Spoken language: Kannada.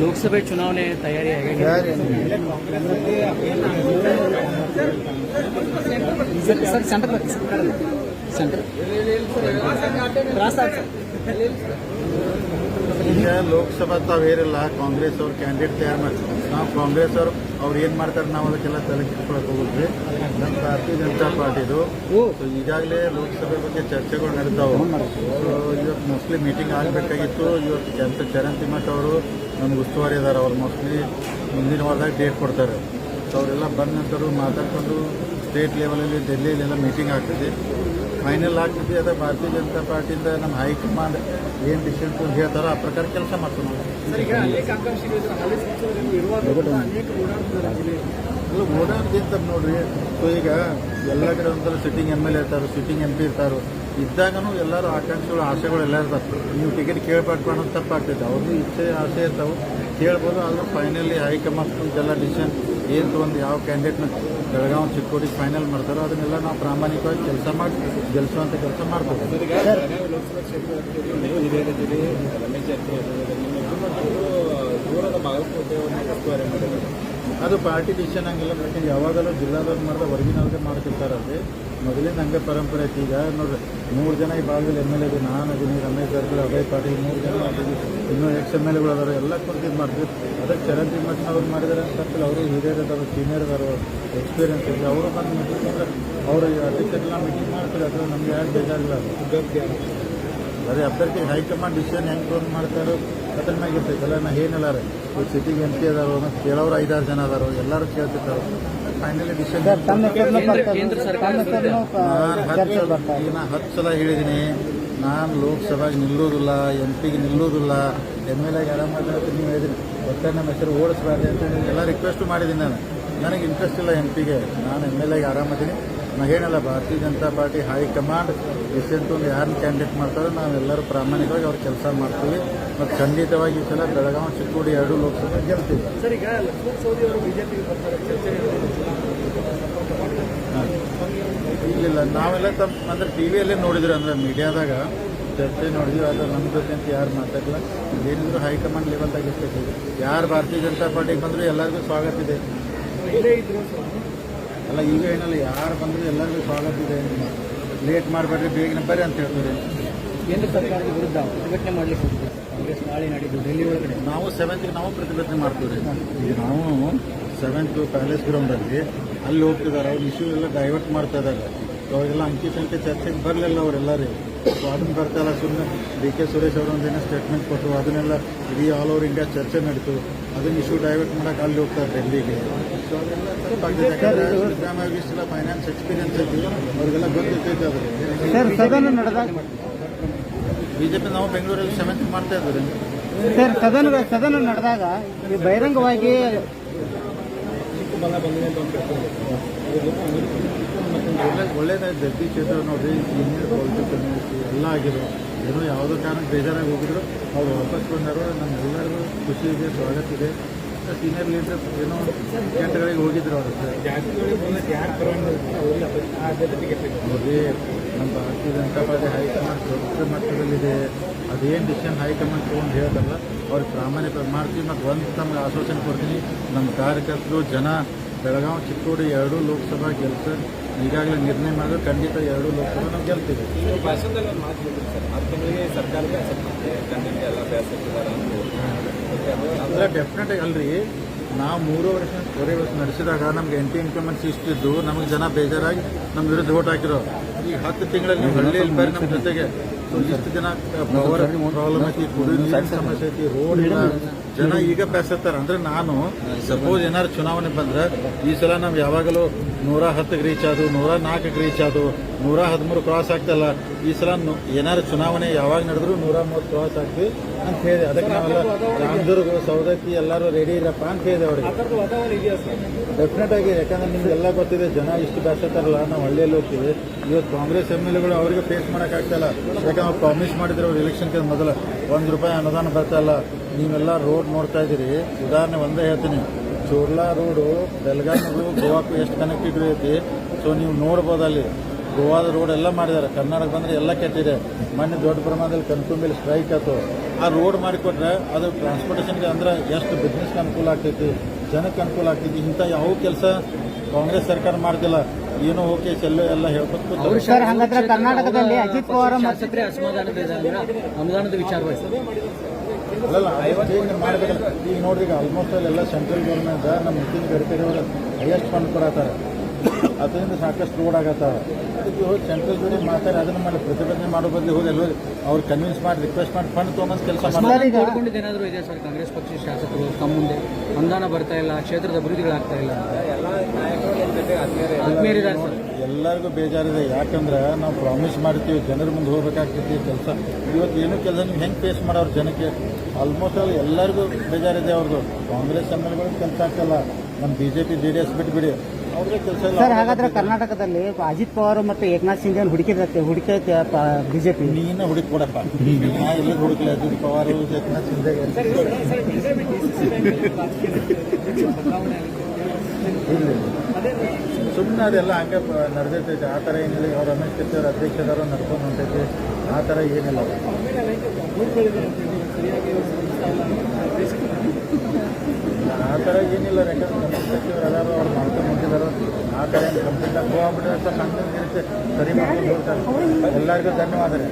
ಲೋಕಸಭೆ ಚುನಾವಣೆ ತಯಾರಿ ಹೇಗೆ ಸರ್ ಸೆಂಟರ್ ಬರ್ರಿ ಸೆಂಟರ್ ಈಗ ಲೋಕಸಭಾ ತಾವೇರಿಲ್ಲ ಕಾಂಗ್ರೆಸ್ ಅವ್ರ ಕ್ಯಾಂಡಿಡೇಟ್ ತಯಾರು ಮಾಡ್ತಾರೆ ನಾವು ಕಾಂಗ್ರೆಸ್ ಅವ್ರು ಅವ್ರು ಏನು ಮಾಡ್ತಾರೆ ನಾವು ಅದಕ್ಕೆಲ್ಲ ತಲೆ ಕೆಡ್ಕೊಳಕ್ ಹೋಗಿದ್ವಿ ನಮ್ಮ ಭಾರತೀಯ ಜನತಾ ಪಾರ್ಟಿದು ಸೊ ಈಗಾಗಲೇ ಲೋಕಸಭೆ ಬಗ್ಗೆ ಚರ್ಚೆಗಳು ನಡೆದಾವೆ. ಸೊ ಇವತ್ತು ಮೋಸ್ಟ್ಲಿ ಮೀಟಿಂಗ್ ಆಗಬೇಕಾಗಿತ್ತು. ಇವತ್ತು ಕೆಲಸ ಚರಣ್ ತಿಮ್ಮಟ್ ಅವರು ನಮ್ಗೆ ಉಸ್ತುವಾರಿ ಇದ್ದಾರೆ ಅವ್ರು ಮೋಸ್ಟ್ಲಿ ಮುಂದಿನ ವಾರದಾಗ ಡೇಟ್ ಕೊಡ್ತಾರೆ. ಅವರೆಲ್ಲ ಬಂದ ನಂತರ ಮಾತಾಡ್ಕೊಂಡು ಸ್ಟೇಟ್ ಲೆವೆಲಲ್ಲಿ ಡೆಲ್ಲಿಯಲ್ಲೆಲ್ಲ ಮೀಟಿಂಗ್ ಆಗ್ತದೆ. ಫೈನಲ್ ಆಗ್ತದೆ ಅದೇ ಭಾರತೀಯ ಜನತಾ ಪಾರ್ಟಿಯಿಂದ ನಮ್ಮ ಹೈಕಮಾಂಡ್ ಏನು ಡಿಸಿಷನ್ ಅಂತ ಹೇಳ್ತಾರೋ ಆ ಪ್ರಕಾರ ಕೆಲಸ ಮಾಡ್ತೀವಿ ನಾವು. ಅಲ್ಲ ಓಡಾಡ್ದಿಂತ ನೋಡ್ರಿ ಸೊ ಈಗ ಎಲ್ಲ ಕಡೆ ಒಂಥರ ಸಿಟ್ಟಿಂಗ್ ಎಂ ಎಲ್ ಎ ಇರ್ತಾರೆ ಸಿಟ್ಟಿಂಗ್ ಎಂ ಪಿ ಇರ್ತಾರೋ ಇದ್ದಾಗನು ಎಲ್ಲರೂ ಆಕಾಂಕ್ಷೆಗಳು ಆಸೆಗಳು ಎಲ್ಲ ಇರ್ತಾರೆ ನೀವು ಟಿಕೆಟ್ ಕೇಳ್ಬಾರ್ದು ತಪ್ಪಾಗ್ತೈತೆ. ಅವ್ರದ್ದು ಇಚ್ಛೆ ಆಸೆ ಇರ್ತಾವೆ. ಕೇಳ್ಬೋದು ಆದರೂ ಫೈನಲಿ ಹೈಕಮಾಂಡ್ ಎಲ್ಲ ಡಿಸಿಷನ್ ಏನು ತೊಗೊಂಡು ಯಾವ ಕ್ಯಾಂಡಿಡೇಟ್ನ ಬೆಳಗಾವಿ ಚಿಕ್ಕೋಡಿ ಫೈನಲ್ ಮಾಡ್ತಾರೋ ಅದನ್ನೆಲ್ಲ ನಾವು ಪ್ರಾಮಾಣಿಕವಾಗಿ ಕೆಲಸ ಮಾಡಿ ಗೆಲ್ಲಿಸುವಂಥ ಕೆಲಸ ಮಾಡ್ಬೋದು. ಅದು ಪಾರ್ಟಿ ಡಿಸಿಷನ್ ಹಂಗಿಲ್ಲ ಯಾಕಂದ್ರೆ ಯಾವಾಗಲೂ ಜಿಲ್ಲಾದವ್ರು ಮಾಡಿದ್ರೆ ಹೊರಗಿನವ್ರಿಗೆ ಮಾಡ್ತಿರ್ತಾರಲ್ರಿ ಮೊದಲಿಂದ ಹಂಗೆ ಪರಂಪರೆ ಐತಿ. ಈಗ ನೋಡ್ರಿ ಮೂರು ಜನ ಈ ಭಾಗದಲ್ಲಿ ಎಂ ಎಲ್ ಎ ನಾನು ಅದೀನಿ ರಮೇಶ್ ಜಾರಕಿಹೊಳಿ ಅಭಯ್ ಪಾಟೀಲ್ ಮೂರು ಜನ ಇನ್ನೂ ಎಕ್ಸ್ ಎಂ ಎಲ್ ಎಗಳು ಅದಾರ ಎಲ್ಲ ಕುರಿತು ಇದು ಮಾಡ್ತೀವಿ. ಅದಕ್ಕೆ ಚರಂಜಿ ತಿಮ್ಮಣ್ಣ ಅವ್ರು ಮಾಡಿದಾರೆ ಅಂತ ಅವರು ಹಿರಿಯರ್ ಅದಾವೆ ಸೀನಿಯರ್ ಅದಾರು ಎಕ್ಸ್ಪೀರಿಯನ್ಸ್ ಇದೆ ಅವರು ಬಂದು ಮೀಟಿಂಗ್ ಅವರು ಅಧ್ಯಕ್ಷರೆಲ್ಲ ಮೀಟಿಂಗ್ ಮಾಡ್ತಾರೆ. ಅದು ನಮ್ಗೆ ಯಾರು ಬೇಕಾಗಿಲ್ಲ ಅಭ್ಯರ್ಥಿ ಅದೇ ಅಭ್ಯರ್ಥಿ ಹೈಕಮಾಂಡ್ ಡಿಸಿಷನ್ ಹೆಂಗೆ ತೊಗೊಂಡು ಮಾಡ್ತಾರೋ ಅದ್ರ ಮ್ಯಾಗ ಇರ್ತೈತಲ್ಲ ನಾ ಏನಿಲ್ಲ ರೀ? ಸಿಟಿಗೆ ಎಂ ಪಿ ಅದಾರೋ ಮತ್ತು ಕೇಳೋರು ಐದಾರು ಜನ ಅದಾರೋ ಎಲ್ಲರೂ ಕೇಳ್ತಿರ್ತಾರೆ. ಫೈನಲಿ ಡಿಸಿಷನ್ ನಾನು ಈಗ ಹತ್ತು ಸಲ ಹೇಳಿದ್ದೀನಿ ನಾನು ಲೋಕಸಭೆಗೆ ನಿಲ್ಲೋದಿಲ್ಲ ಎಂ ಪಿಗೆ ನಿಲ್ಲೋದಿಲ್ಲ ಎಂ ಎಲ್ ಎಗೆ ಆರಾಮ ನೀವು ಹೇಳಿದ್ದೀನಿ ಒಟ್ಟಾರೆ ನಮ್ಮ ಹೆಸರು ಓಡಿಸ್ಬಾರ್ದು ಅಂತ ಎಲ್ಲ ರಿಕ್ವೆಸ್ಟ್ ಮಾಡಿದ್ದೀನಿ ನಾನು. ನನಗೆ ಇಂಟ್ರೆಸ್ಟ್ ಇಲ್ಲ ಎಂ ಪಿಗೆ. ನಾನು ಎಂ ಎಲ್ ಎಗೆ ಆರಾಮದೀನಿ ನಾನು ಹೇಳಲ್ಲ, ಭಾರತೀಯ ಜನತಾ ಪಾರ್ಟಿ ಹೈಕಮಾಂಡ್ ಡಿಸಿಷನ್ ಒಂದು ಯಾರನ್ನ ಕ್ಯಾಂಡಿಡೇಟ್ ಮಾಡ್ತಾರೋ ನಾವೆಲ್ಲರೂ ಪ್ರಾಮಾಣಿಕವಾಗಿ ಅವ್ರ ಕೆಲಸ ಮಾಡ್ತೀವಿ. ಮತ್ತು ಖಂಡಿತವಾಗಿ ಈ ಸಲ ಬೆಳಗಾವಿ, ಚಿಕ್ಕೋಡಿ ಎರಡು ಲೋಕಸಭೆ ಗೆಲ್ತೀವಿ ಸರ್ ಈಗ ಲಕ್ಷ್ಮಣ್ ಸವದಿ ಅವರು ಬಿಜೆಪಿಗೆ ಬರ್ತಾರೆ ಚರ್ಚೆ ಇಲ್ಲ ನಾವೆಲ್ಲ ತಮ್ಮ ಅಂದ್ರೆ ಟಿ ವಿಯಲ್ಲೇ ನೋಡಿದ್ರು ಅಂದ್ರೆ ಮೀಡಿಯಾದಾಗ ಚರ್ಚೆ ನೋಡಿದ್ವಿ ಆದರೆ ನಮ್ಮ ಜೊತೆ ಅಂತ ಯಾರು ಮಾತಾಡಲ್ಲ ಏನಿದ್ರು ಹೈಕಮಾಂಡ್ ಲೆವೆಲ್ದಾಗ ಇರ್ತೈತಿ ಯಾರು ಭಾರತೀಯ ಜನತಾ ಪಾರ್ಟಿಗೆ ಬಂದರೂ ಎಲ್ಲರಿಗೂ ಸ್ವಾಗತ ಇದೆ. ಅಲ್ಲ ಈಗ ಏನಲ್ಲ ಯಾರು ಬಂದರೂ ಎಲ್ಲರಿಗೂ ಸ್ವಾಗತ ಇದೆ ಲೇಟ್ ಮಾಡಬೇಡ್ರಿ ಬೇಗನೆ ಬರ್ರಿ ಅಂತ ಹೇಳ್ತಾರೆ. ಕೇಂದ್ರ ಸರ್ಕಾರದ ವಿರುದ್ಧ ಪ್ರತಿಭಟನೆ ಮಾಡಲಿಕ್ಕೆ ಕಾಂಗ್ರೆಸ್ ನಾಳೆ ನಾಡಿದ್ದು ಡೆಲ್ಲಿ ಒಳಗಡೆ. ನಾವು ಸೆವೆಂತ್ಗೆ ನಾವು ಪ್ರತಿಭಟನೆ ಮಾಡ್ತೀವಿ ಈಗ ನಾವು ಸೆವೆಂತ್ ಪ್ಯಾಲೇಸ್ ಗ್ರೌಂಡಲ್ಲಿ ಅಲ್ಲಿ ಹೋಗ್ತಿದ್ದಾರೆ. ಅವ್ರ ಇಶ್ಯೂ ಎಲ್ಲ ಡೈವರ್ಟ್ ಮಾಡ್ತಾ ಇದ್ದಾರೆ. ಅವಾಗೆಲ್ಲ ಅಂಕಿ ಸಂಖ್ಯೆ ಚರ್ಚೆಗೆ ಬರಲಿಲ್ಲ ಅವರೆಲ್ಲರೂ ಸೊ ಅದನ್ನ ಬರ್ತಾಯಿಲ್ಲ ಸುಮ್ಮನೆ ಡಿ ಕೆ ಸುರೇಶ್ ಅವರು ಒಂದೇನೋ ಸ್ಟೇಟ್ಮೆಂಟ್ ಕೊಟ್ಟರು. ಅದನ್ನೆಲ್ಲ ಇಡೀ ಆಲ್ ಓವರ್ ಇಂಡಿಯಾ ಚರ್ಚೆ ನಡೀತು. ಅದನ್ನ ಇಶ್ಯೂ ಡೈವರ್ಟ್ ಮಾಡೋಕೆ ಅಲ್ಲಿ ಹೋಗ್ತಾರೆ ಡೆಲ್ಲಿಗೆ. ಸೊ ಅದೆಲ್ಲ ತಪ್ಪಾಗ್ತದೆ ಯಾಕಂದ್ರೆ ಸಿದ್ದರಾಮಯ್ಯ ಇಷ್ಟೆಲ್ಲ ಫೈನಾನ್ಸ್ ಎಕ್ಸ್ಪೀರಿಯನ್ಸ್ ಅವ್ರಿಗೆಲ್ಲ ಗೊತ್ತಿರ್ತೈತೆ ಅದು. ನಡೆದಾಗ ಬಿ ಜೆ ಪಿ ನಾವು ಬೆಂಗಳೂರಲ್ಲಿ ಸೆವೆಂತ್ ಮಾಡ್ತಾ ಇದ್ದಾರೆ ಸರ್ ಸದನ ಸದನ ನಡೆದಾಗ ಈ ಬಹಿರಂಗವಾಗಿ ಒಳ್ಳೆ ಒಳ್ಳೇದಾಯ್ತು. ಜಗದೀಶ್ ಕ್ಷೇತ್ರ ನೋಡ್ರಿ ಸೀನಿಯರ್ ಪೊಲಿಟಿಕಲ್ ಎಲ್ಲ ಆಗಿರೋ ಏನೋ ಯಾವುದೋ ಕಾರಣಕ್ಕೆ ಬೇಜಾರಾಗಿ ಹೋಗಿದ್ರು. ಅವ್ರು ವಾಪಸ್ ಬಂದರು ನಮ್ಮೆಲ್ಲರಿಗೂ ಖುಷಿ ಇದೆ ಸ್ವಾಗತ ಇದೆ. ಸೀನಿಯರ್ ಲೀಡರ್ ಏನೋ ಕೇಂದ್ರಗಳಿಗೆ ಹೋಗಿದ್ರು ಅವರು. ನೋಡಿ ನಮ್ಮ ಭಾರತೀಯ ಜನತಾ ಪಾರ್ಟಿ ಹೈಕಮಾಂಡ್ ದೊಡ್ಡ ಮಟ್ಟದಲ್ಲಿದೆ. ಅದೇನು ಡಿಸಿಷನ್ ಹೈಕಮಾಂಡ್ ತೊಗೊಂಡು ಹೇಳ್ತಾರಲ್ಲ ಅವ್ರಿಗೆ ಪ್ರಾಮಾಣಿಕ ಮಾಡ್ತೀವಿ ಮತ್ತು ಒಂದು ತಮ್ಗೆ ಆಶ್ವಾಸನೆ ಕೊಡ್ತೀನಿ. ನಮ್ಮ ಕಾರ್ಯಕರ್ತರು ಜನ ಬೆಳಗಾವಿ ಚಿಕ್ಕೋಡಿ ಎರಡೂ ಲೋಕಸಭಾ ಗೆಲ್ಸ ಈಗಾಗಲೇ ನಿರ್ಣಯ ಮಾಡಿದ್ರೆ ಖಂಡಿತ ಎರಡು ಲೋಕಸಭೆ ನಾವು ಗೆಲ್ತೀವಿ. ಈ ಭಾಷಣದಲ್ಲಿ ಒಂದು ಮಾತು ಹೇಳಿದ್ರು ಸರ್. ಆರು ತಿಂಗಳಿಗೆ ಸರ್ಕಾರ ಬೇಸರ ಮಾಡುತ್ತೆ ಕಣ್ಣಿಗೆ ಎಲ್ಲ ಬೇಸರಿದ್ದಾರೆ ಅಂತ ಅಂದ್ರೆ ಡೆಫಿನೆಟ್ ಅಲ್ರಿ ನಾವು ಮೂರು ವರ್ಷ ಕೊರೆ ವರ್ಷ ನಡೆಸಿದಾಗ ನಮ್ಗೆ ಎಂಟಿ ಇನ್ಕಮೆಂಟ್ಸ್ ಇಷ್ಟಿದ್ದು ನಮಗೆ ಜನ ಬೇಜಾರಾಗಿ ನಮ್ಮ ವಿರುದ್ಧ ಓಟ್ ಹಾಕಿರೋ ಈ ಹತ್ತು ತಿಂಗಳಲ್ಲಿ ನೀವು ಹಳ್ಳಿಯಲ್ಲಿ ಬೇರೆ ನಮ್ಮ ಜೊತೆಗೆ ಇಷ್ಟು ಜನ ಪವರ್ ಪ್ರಾಬ್ಲಮ್ ಐತಿ ಕುಡಿಯೋ ನೀರಿನ ಸಮಸ್ಯೆ ಐತಿ ರೋಡ್ ಇಲ್ಲ. ಜನ ಈಗ ಬೇಸತ್ತಾರ ಅಂದ್ರೆ ನಾನು ಸಪೋಸ್ ಏನಾರು ಚುನಾವಣೆ ಬಂದ್ರೆ ಈ ಸಲ ನಾವು ಯಾವಾಗಲೂ ನೂರ ಹತ್ತಕ್ಕೆ ರೀಚ್ ಆದವು ನೂರ ನಾಲ್ಕಕ್ಕೆ ರೀಚ್ ಆದವು ನೂರ ಹದಿಮೂರು ಕ್ರಾಸ್ ಆಗ್ತಲ್ಲ ಈ ಸಲ ಏನಾರ ಏನಾದ್ರು ಚುನಾವಣೆ ಯಾವಾಗ ನಡೆದ್ರು ನೂರ ಮೂವತ್ತು ಕ್ರಾಸ್ ಆಗ್ತೀವಿ ಅಂತ ಹೇಳಿದೆ. ಅದಕ್ಕೆ ನಾವೆಲ್ಲ ರಾಮದುರ್ಗ ಸೌದತ್ತಿ ಎಲ್ಲರೂ ರೆಡಿ ಇರಪ್ಪ ಅಂತ ಹೇಳಿದೆ ಅವ್ರಿಗೆ. ಡೆಫಿನೆಟ್ ಆಗಿ ಯಾಕಂದ್ರೆ ನಿಮ್ಗೆಲ್ಲ ಗೊತ್ತಿದೆ ಜನ ಇಷ್ಟು ಬೇಸತ್ತಾರಲ್ಲ ನಾವು ಹಳ್ಳಿಯಲ್ಲಿ ಹೋಗ್ತೀವಿ. ಇವತ್ತು ಕಾಂಗ್ರೆಸ್ ಎಂ ಎಲ್ ಎಗಳು ಅವರಿಗೆ ಫೇಸ್ ಮಾಡೋಕ್ಕಾಗ್ತಲ್ಲ ಯಾಕಂದ್ರೆ ಪ್ರಾಮಿಸ್ ಮಾಡಿದ್ರು ಅವ್ರು ಎಲೆಕ್ಷನ್ಗೆ ಮೊದಲು ಒಂದು ರೂಪಾಯಿ ಅನುದಾನ ಬರ್ತಾ ಇಲ್ಲ. ನೀವೆಲ್ಲ ರೋಡ್ ನೋಡ್ತಾ ಇದ್ದೀರಿ. ಉದಾಹರಣೆ ಒಂದೇ ಹೇಳ್ತೀನಿ. ಚೋರ್ಲಾ ರೋಡು ಬೆಳಗಾವಿ ಗೋವಾಕ್ಕೂ ಎಷ್ಟು ಕನೆಕ್ಟಿವಿಟಿ ಐತಿ? ಸೊ ನೀವು ನೋಡ್ಬೋದು ಅಲ್ಲಿ. ಗೋವಾದ ರೋಡ್ ಎಲ್ಲ ಮಾಡಿದ್ದಾರೆ. ಕರ್ನಾಟಕ ಬಂದರೆ ಎಲ್ಲ ಕೆಟ್ಟಿದೆ. ಮೊನ್ನೆ ದೊಡ್ಡ ಪ್ರಮಾಣದಲ್ಲಿ ಕನ್ಕುಂಬಿಲಿ ಸ್ಟ್ರೈಕ್ ಆಯ್ತು. ಆ ರೋಡ್ ಮಾಡಿಕೊಟ್ರೆ ಅದು ಟ್ರಾನ್ಸ್ಪೋರ್ಟೇಷನ್ಗೆ ಅಂದ್ರೆ ಎಷ್ಟು ಬಿಸ್ನೆಸ್ಗೆ ಅನುಕೂಲ ಆಗ್ತೈತಿ ಜನಕ್ಕೆ ಅನುಕೂಲ ಆಗ್ತೈತಿ ಇಂಥ ಯಾವ ಕೆಲಸ ಕಾಂಗ್ರೆಸ್ ಸರ್ಕಾರ ಮಾಡ್ತಿಲ್ಲ ಏನೋ ಓಕೆ ಚೆಲ್ಲ ಎಲ್ಲ ಹೇಳ್ಕೊತ ಕೂತಾರೆ. ಸರ್ ಹಂಗಾದ್ರೆ ಕರ್ನಾಟಕದಲ್ಲಿ ಅಜಿತ್ ಪವಾರ್ ಅನುದಾನದ ವಿಚಾರವಾಗಿ ಅಲ್ಲಲ್ಲ ಈಗ ನೋಡ್ರಿ ಈಗ ಆಲ್ಮೋಸ್ಟ್ ಅಲ್ಲಿ ಎಲ್ಲ ಸೆಂಟ್ರಲ್ ಗೌರ್ಮೆಂಟ್ ನಮ್ಮ ನಿತಿನ್ ಗಡ್ಕರಿ ಅವರು ಹೈಯೆಸ್ಟ್ ಫಂಡ್ ಕೊಡತ್ತಾರ ಅದರಿಂದ ಸಾಕಷ್ಟು ರೋಡ್ ಆಗತ್ತಾವ ಅದಕ್ಕೆ ಹೋಗಿ ಸೆಂಟ್ರಲ್ ಜೋಡಿ ಮಾತಾಡಿ ಅದನ್ನ ಮಾಡಿ ಪ್ರತಿಭಟನೆ ಮಾಡೋ ಬದಲು ಹೋಗಿ ಎಲ್ಲೋ ಅವ್ರು ಕನ್ವಿನ್ಸ್ ಮಾಡಿ ರಿಕ್ವೆಸ್ಟ್ ಮಾಡಿ ಫಂಡ್ ತೊಗೊಂಬಂದು ಕೆಲಸ ಮಾಡಿ ಸರ್, ಈಗ- ಏನಾದರೂ ಇದೆ ಸರ್ ಕಾಂಗ್ರೆಸ್ ಪಕ್ಷದ ಶಾಸಕರು? ತಮ್ಮ ಮುಂದೆ ಅನುದಾನ ಬರ್ತಾ ಇಲ್ಲ ಕ್ಷೇತ್ರದ ಅಭಿವೃದ್ಧಿಗಳಾಗ್ತಾ ಇಲ್ಲ ಎಲ್ಲ ನಾಯಕರು ಎಲ್ಲರಿಗೂ ಬೇಜಾರಿದೆ. ಯಾಕಂದ್ರೆ ನಾವು ಪ್ರಾಮಿಸ್ ಮಾಡ್ತೀವಿ ಜನರ ಮುಂದೆ ಹೋಗ್ಬೇಕಾಗ್ತೈತಿ ಕೆಲಸ. ಇವತ್ತು ಏನು ಕೆಲಸ ನೀವು ಹೆಂಗೆ ಫೇಸ್ ಮಾಡೋರು ಜನಕ್ಕೆ? ಆಲ್ಮೋಸ್ಟ್ ಅಲ್ಲಿ ಎಲ್ಲರಿಗೂ ಬೇಜಾರಿದೆ ಅವ್ರದ್ದು ಕಾಂಗ್ರೆಸ್ ಎಂ ಎಲ್ ಕೆಲಸ ಆಗ್ತಲ್ಲ ನಮ್ಮ B J P J D S ಬಿಟ್ಬಿಡಿ. ಅವ್ರಿಗೆ ಕೆಲಸ ಇಲ್ಲ ಸರ್ ಹಾಗಾದ್ರೆ ಕರ್ನಾಟಕದಲ್ಲಿ ಅಜಿತ್ ಪವಾರ್ ಮತ್ತು ಏಕನಾಥ್ ಶಿಂದೆ ಹುಡುಕಿದತ್ತೆ ಹುಡುಕೈತೆ ಬಿಜೆಪಿ ನೀನ ಹುಡುಕಿ ಕೊಡಪ್ಪ. ನಾ ಎಲ್ಲಿ ಹುಡುಕಲಿ? ಅಜಿತ್ ಪವಾರ್ ಏಕನಾಥ್ ಶಿಂದೆ ಸುಮ್ಮನೆ ಅದೆಲ್ಲ ಹಂಗೆ ನಡೆದಿರ್ತೈತೆ. ಆ ಥರ ಏನಿಲ್ಲ. ಅವ್ರು ರಮೇಶ್ ಅವ್ರ ಅಧ್ಯಕ್ಷದವರು ನಡ್ಕೊಂಡು ಹೊಂಟೈತಿ ಆ ಥರ ಏನಿಲ್ಲ. ಆ ಥರ ಏನಿಲ್ಲ. ಯಾಕಂದ್ರೆ ಅವ್ರು ಎಲ್ಲರೂ ಅವ್ರು ಮಾಡ್ಕೊಂಡು ಹೊಂಟಿದಾರೋ. ಆ ಥರ ಏನು ಕಂಪ್ಲೀಟ್ ಆಗಿ ಹೋಗ್ಬಿಟ್ರೆ ಸರಿ ಮಾಡ್ಕೊಂಡು ಹೋಗ್ತಾರೆ. ಎಲ್ಲರಿಗೂ ಧನ್ಯವಾದ ರೀ